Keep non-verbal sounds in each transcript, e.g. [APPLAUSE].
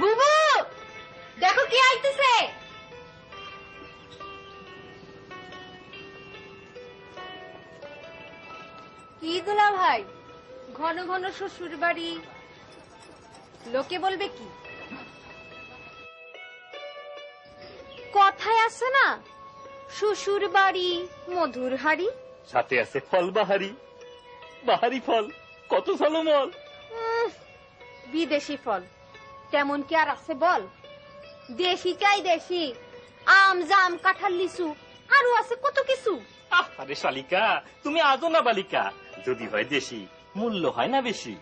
বুবু দেখো কি আইতেছে। কি দুলা ভাই ঘন ঘন শ্বশুর বাড়ি লোকে বলবে কি? কথায় আছে না শ্বশুর বাড়ি মধুর হাড়ি। সাথে আছে ফল বাহারি। বাহারি ফল কত ফলমল উম, বিদেশি ফল। তেমন কি আর আছে বল? দেশি চাই দেশি, আম জাম কাঁঠাল লিচু, আরও আছে কত কিছু। আরে শালিকা, তুমি আজও না বালিকা। যদি হয় দেশি, মূল্য হয় না বেশি।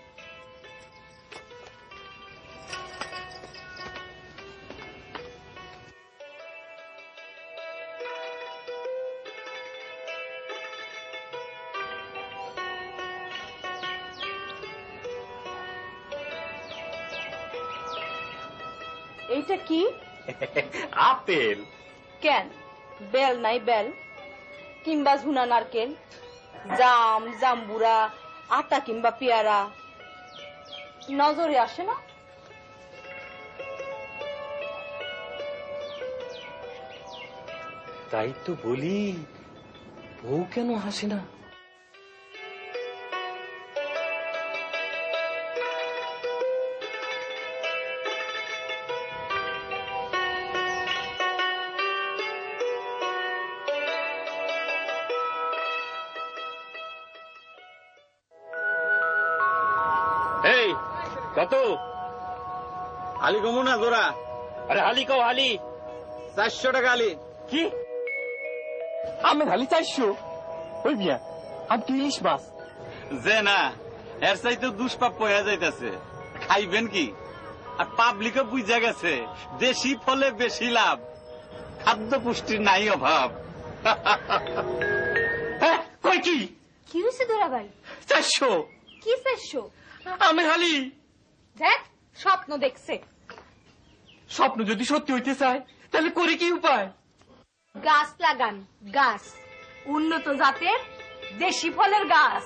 এইটা কি? [LAUGHS] আপেল। কেন? বেল নাই বেল। কিংবা ঝুনা নারকেল। জাম জাম্বুরা আটা কিংবা পেয়ারা। নজরে আসে না? তাই তো বলি বউ কেন হাসে না? কত আলি কমু না জোড়া আরে হালি কও হালি। চারশো টাকা আলি। কি? আমি হালি চাইছো ওই মিয়া আমি কি ইলিশ মাছ? যে না এর চাইতে দুষ্পাপ পয়া যাইতেছে। খাইবেন কি? আর পাবলিকও বুঝা গেছে দেশি ফলে বেশি লাভ। খাদ্য পুষ্টির নাই অভাব। [LAUGHS] হ্যাঁ কই কি? কি হয়েছে দুলা ভাই চারশো। কি চাইছো আমি হালি। দেখ স্বপ্ন দেখছে। স্বপ্ন যদি সত্যি হইতে চায় তাহলে করে কি উপায়? গাছ লাগান গাছ। উন্নত জাতের দেশি ফলের গাছ।